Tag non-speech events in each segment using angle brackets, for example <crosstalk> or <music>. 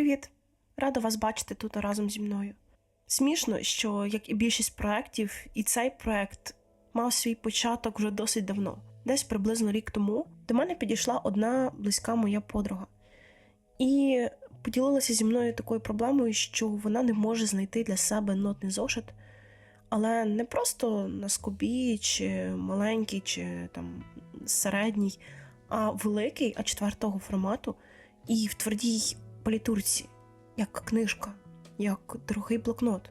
Привіт! Рада вас бачити тут разом зі мною. Смішно, що, як і більшість проєктів, і цей проєкт мав свій початок вже досить давно. Десь приблизно рік тому до мене підійшла одна близька моя подруга і поділилася зі мною такою проблемою, що вона не може знайти для себе нотний зошит, але не просто на скобі, чи маленький, чи там середній, а великий, а четвертого формату, і в твердій політурці, як книжка, як дорогий блокнот.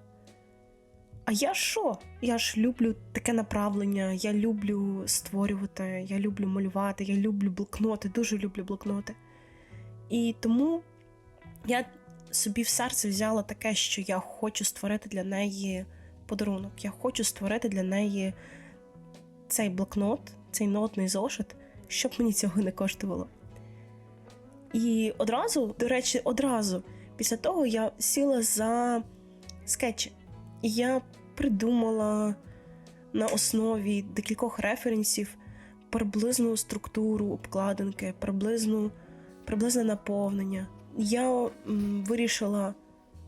А я що? Я ж люблю таке направлення, я люблю створювати, я люблю малювати, я люблю блокноти, дуже люблю блокноти. І тому я собі в серце взяла таке, що я хочу створити для неї подарунок. Я хочу створити для неї цей блокнот, цей нотний зошит, щоб мені цього не коштувало. І одразу, до речі, одразу після того я сіла за скетчі. І я придумала на основі декількох референсів приблизну структуру обкладинки, приблизну, приблизне наповнення. Я м, вирішила,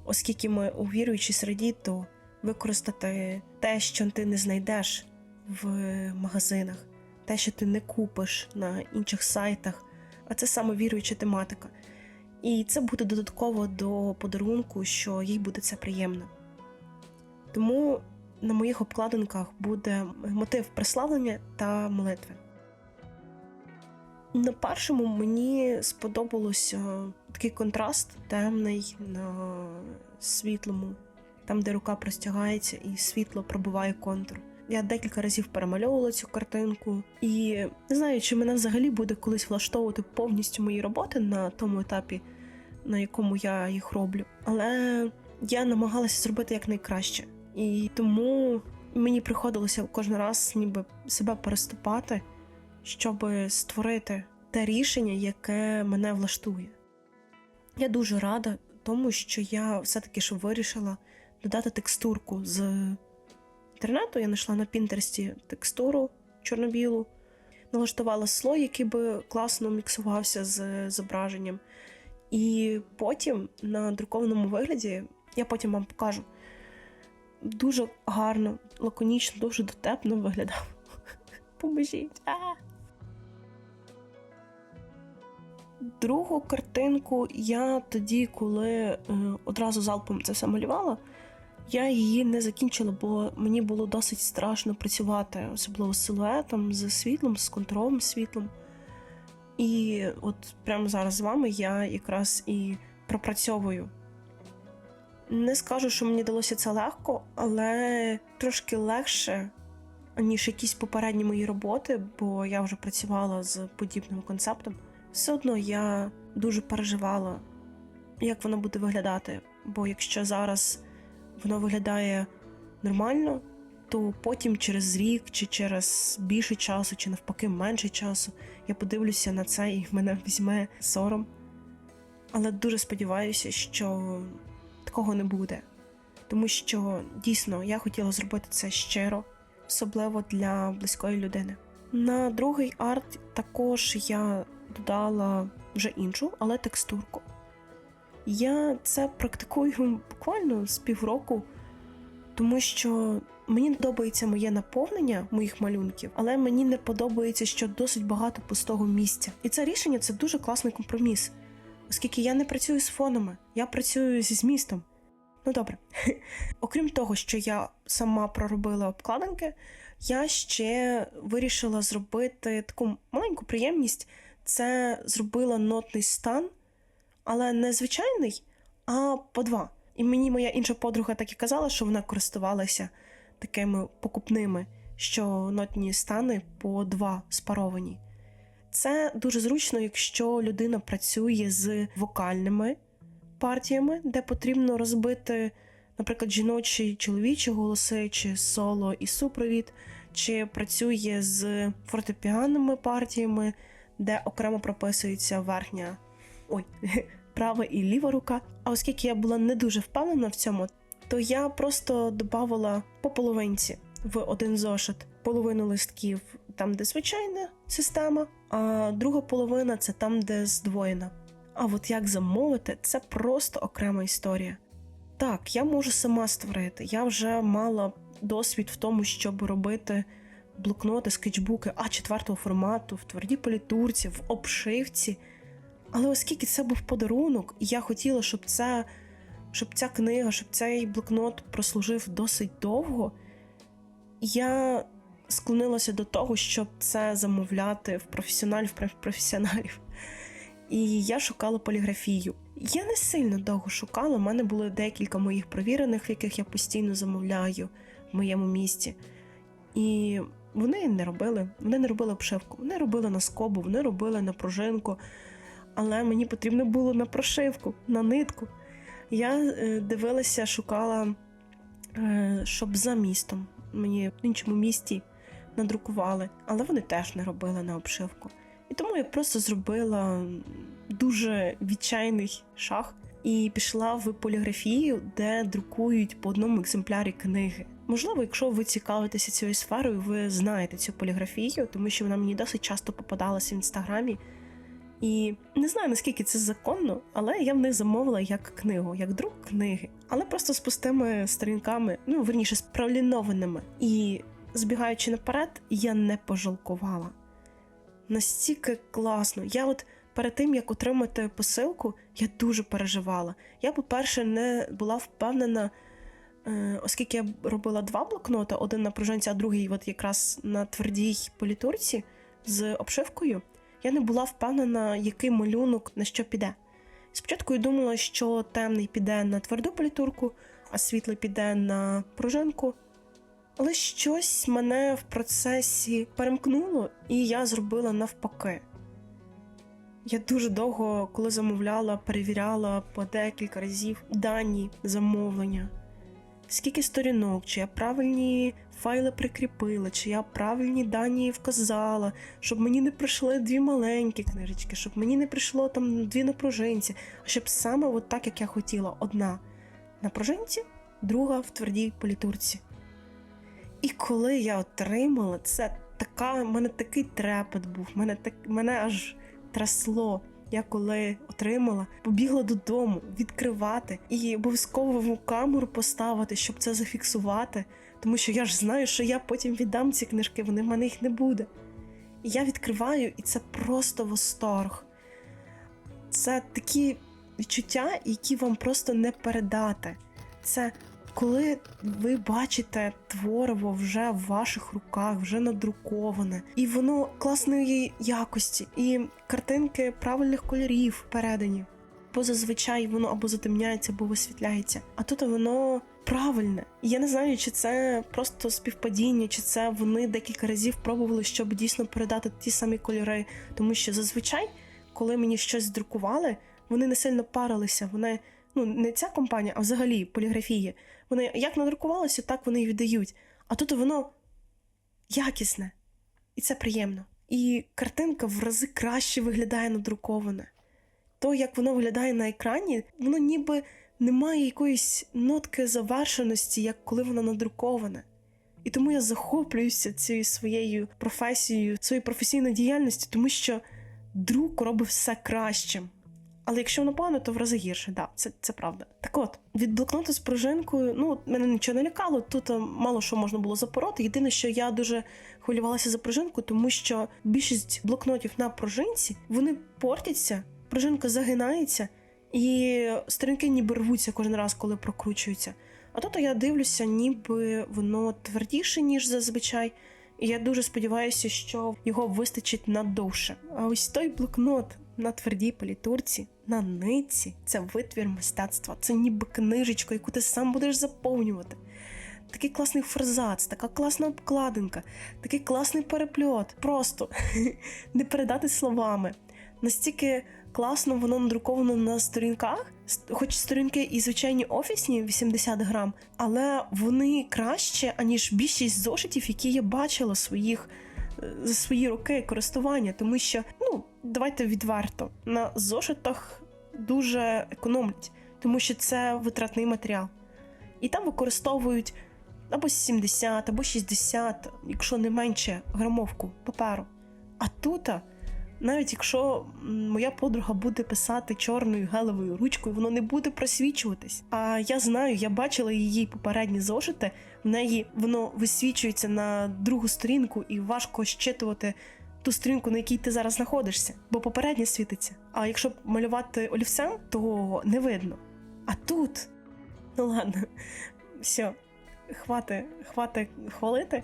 оскільки ми у віруючій середі, то використати те, що ти не знайдеш в магазинах, те, що ти не купиш на інших сайтах, а це саме віруюча тематика. І це буде додатково до подарунку, що їй буде це приємно. Тому на моїх обкладинках буде мотив прославлення та молитви. На першому мені сподобалося такий контраст темний на світлому, там, де рука простягається, і світло пробиває контур. Я декілька разів перемальовувала цю картинку, і не знаю, чи мене взагалі буде колись влаштовувати повністю мої роботи на тому етапі, на якому я їх роблю. Але я намагалася зробити якнайкраще. І тому мені приходилося кожен раз ніби себе переступати, щоб створити те рішення, яке мене влаштує. Я дуже рада тому, що я все-таки ж вирішила додати текстурку з інтернету. Я знайшла на Пінтерсті текстуру чорно-білу, налаштувала слой, який би класно міксувався з зображенням. І потім на друкованому вигляді я потім вам покажу. Дуже гарно, лаконічно, дуже дотепно виглядав. <laughs> Поможіть. Другу картинку я тоді, коли е, одразу залпом це все малювала, я її не закінчила, бо мені було досить страшно працювати, особливо з силуетом, з світлом, з контуром світлом. І от прямо зараз з вами я якраз і пропрацьовую. Не скажу, що мені далося це легко, але трошки легше, ніж якісь попередні мої роботи, бо я вже працювала з подібним концептом. Все одно я дуже переживала, як воно буде виглядати. Бо якщо зараз воно виглядає нормально, то потім через рік, чи через більше часу, чи навпаки менше часу, я подивлюся на це і мене візьме сором. Але дуже сподіваюся, що такого не буде. Тому що дійсно я хотіла зробити це щиро, особливо для близької людини. На другий арт також я додала вже іншу, але текстурку. Я це практикую буквально з півроку, тому що мені подобається моє наповнення моїх малюнків, але мені не подобається, що досить багато пустого місця. І це рішення це дуже класний компроміс, оскільки я не працюю з фонами, я працюю зі змістом. Ну добре. <laughs> Окрім того, що я сама проробила обкладинки, я ще вирішила зробити таку маленьку приємність. Це зробила нотний стан, але не звичайний, а по два. І мені моя інша подруга так і казала, що вона користувалася такими покупними, що нотні стани по два спаровані. Це дуже зручно, якщо людина працює з вокальними партіями, де потрібно розбити, наприклад, жіночі чоловічі голоси, чи соло і супровід, чи працює з фортепіанними партіями, де окремо прописується верхня ой, <laughs> права і ліва рука. А оскільки я була не дуже впевнена в цьому, то я просто додавала по половинці в один зошит половину листків, там, де звичайна система, а друга половина це там, де здвоєна. А от як замовити, це просто окрема історія. Так, я можу сама створити. Я вже мала досвід в тому, щоб робити блокноти, скетчбуки А4 формату, в твердій політурці, в обшивці. Але оскільки це був подарунок, і я хотіла, щоб це, щоб ця книга, щоб цей блокнот прослужив досить довго, я склонилася до того, щоб це замовляти в професіоналів в професіоналів. І я шукала поліграфію. Я не сильно довго шукала. У мене було декілька моїх провірених, в яких я постійно замовляю в моєму місті. І вони не робили. Вони не робили обшивку, вони робили на скобу, вони робили на пружинку. Але мені потрібно було на прошивку, на нитку. Я е, дивилася, шукала, е, щоб за містом мені в іншому місті надрукували, але вони теж не робили на обшивку. І тому я просто зробила дуже відчайний шаг і пішла в поліграфію, де друкують по одному екземплярі книги. Можливо, якщо ви цікавитеся цією сферою, ви знаєте цю поліграфію, тому що вона мені досить часто попадалася в інстаграмі. І не знаю наскільки це законно, але я в них замовила як книгу, як друк книги, але просто з пустими сторінками, ну верніше з пролінованими. І збігаючи наперед, я не пожалкувала. Настільки класно. Я от перед тим як отримати посилку, я дуже переживала. Я, по-перше, не була впевнена, е, оскільки я робила два блокноти: один на пружинці, а другий от якраз на твердій політурці з обшивкою. Я не була впевнена, який малюнок на що піде. Спочатку я думала, що темний піде на тверду політурку, а світлий піде на пружинку. Але щось мене в процесі перемкнуло, і я зробила навпаки. Я дуже довго, коли замовляла, перевіряла по декілька разів дані замовлення. Скільки сторінок, чи я правильні файли прикріпила, чи я правильні дані вказала, щоб мені не прийшли дві маленькі книжечки, щоб мені не прийшло там дві на пружинці, а щоб саме от так, як я хотіла, одна на пружинці, друга в твердій політурці. І коли я отримала, це така, в мене такий трепет був, мене так, мене аж трясло. Я коли отримала, побігла додому відкривати і обов'язково камеру поставити, щоб це зафіксувати. Тому що я ж знаю, що я потім віддам ці книжки, вони в мене їх не буде. І я відкриваю, і це просто восторг. Це такі відчуття, які вам просто не передати. Це коли ви бачите твориво вже в ваших руках, вже надруковане, і воно класної якості, і картинки правильних кольорів передані. Бо зазвичай воно або затемняється, або висвітляється. А тут воно правильне. Я не знаю, чи це просто співпадіння, чи це вони декілька разів пробували, щоб дійсно передати ті самі кольори. Тому що зазвичай, коли мені щось друкували, вони не сильно парилися. Вони ну не ця компанія, а взагалі поліграфії. Вони як надрукувалося, так вони і віддають. А тут воно якісне, і це приємно. І картинка в рази краще виглядає надруковане. То, як воно виглядає на екрані, воно ніби не має якоїсь нотки завершеності, як коли воно надруковане. І тому я захоплююся цією своєю професією, своєю професійною діяльністю, тому що друк робить все кращим. Але якщо воно погано, то в рази гірше, да, це це правда. Так от, від блокноту з пружинкою, ну, мене нічого не лякало, тут е, мало що можна було запороти. Єдине, що я дуже хвилювалася за пружинку, тому що більшість блокнотів на пружинці вони портяться, пружинка загинається, і сторінки ніби рвуться кожен раз, коли прокручуються. А тут я дивлюся, ніби воно твердіше, ніж зазвичай. І я дуже сподіваюся, що його вистачить надовше. А ось той блокнот на твердій політурці, на ниці це витвір мистецтва, це ніби книжечка, яку ти сам будеш заповнювати. Такий класний форзац, така класна обкладинка, такий класний перепльот. Просто <laughs> не передати словами. Настільки класно воно надруковано на сторінках, хоч сторінки і звичайні офісні 80 грам, але вони краще, аніж більшість зошитів, які я бачила своїх за свої роки користування, тому що, ну, давайте відверто, на зошитах дуже економлять, тому що це витратний матеріал. І там використовують або 70, або 60, якщо не менше грамовку паперу. А тут Навіть якщо моя подруга буде писати чорною гелевою ручкою, воно не буде просвічуватись. А я знаю, я бачила її попередні зошити. В неї воно висвічується на другу сторінку, і важко щитувати ту сторінку, на якій ти зараз знаходишся, бо попереднє світиться. А якщо малювати олівцем, то не видно. А тут, ну ладно, все, хвати, хвати хвалити.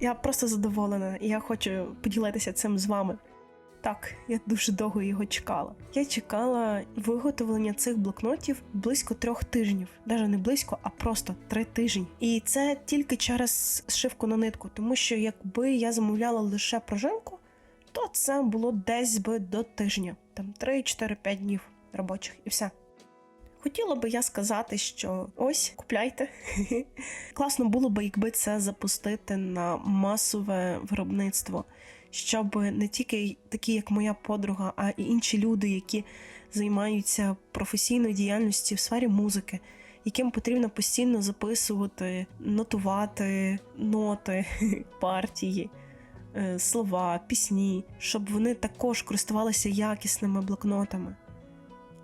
Я просто задоволена, і я хочу поділитися цим з вами. Так, я дуже довго його чекала. Я чекала виготовлення цих блокнотів близько трьох тижнів, навіть не близько, а просто три тижні. І це тільки через зшивку на нитку, тому що якби я замовляла лише пружинку, то це було десь би до тижня, там 3-4-5 днів робочих, і все. Хотіла би я сказати, що ось купляйте. <laughs> Класно було би, якби це запустити на масове виробництво, щоб не тільки такі, як моя подруга, а і інші люди, які займаються професійною діяльністю в сфері музики, яким потрібно постійно записувати, нотувати ноти, <laughs> партії. е, Слова, пісні, щоб вони також користувалися якісними блокнотами.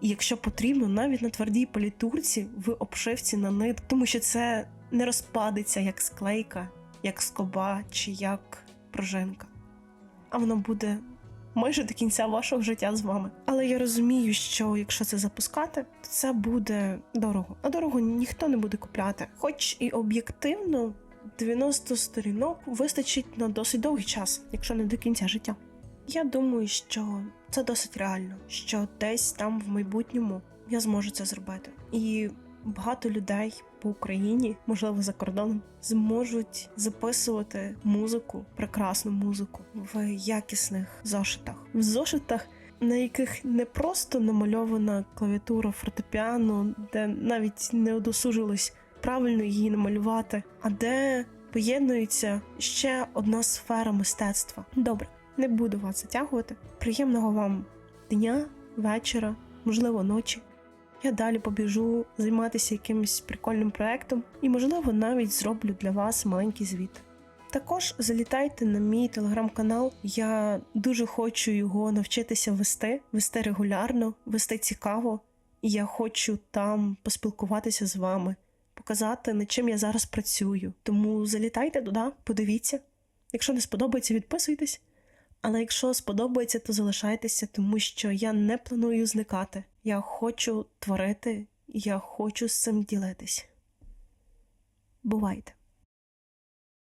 І якщо потрібно, навіть на твердій політурці в обшивці на нит, тому що це не розпадеться як склейка, як скоба чи як пружинка. А воно буде майже до кінця вашого життя з вами. Але я розумію, що якщо це запускати, то це буде дорого. А дорого ніхто не буде купляти. Хоч і об'єктивно 90 сторінок вистачить на досить довгий час, якщо не до кінця життя. Я думаю, що це досить реально, що десь там в майбутньому я зможу це зробити. І багато людей по Україні, можливо, за кордоном, зможуть записувати музику, прекрасну музику в якісних зошитах, в зошитах. На яких не просто намальована клавіатура фортепіано, де навіть не одосужилось правильно її намалювати, а де поєднується ще одна сфера мистецтва. Добре, не буду вас затягувати. Приємного вам дня, вечора, можливо, ночі. Я далі побіжу займатися якимось прикольним проектом і, можливо, навіть зроблю для вас маленький звіт. Також залітайте на мій телеграм-канал. Я дуже хочу його навчитися вести, вести регулярно, вести цікаво. І я хочу там поспілкуватися з вами, показати, над чим я зараз працюю. Тому залітайте туди, подивіться. Якщо не сподобається, відписуйтесь. Але якщо сподобається, то залишайтеся, тому що я не планую зникати. Я хочу творити, я хочу з цим ділитись. Бувайте!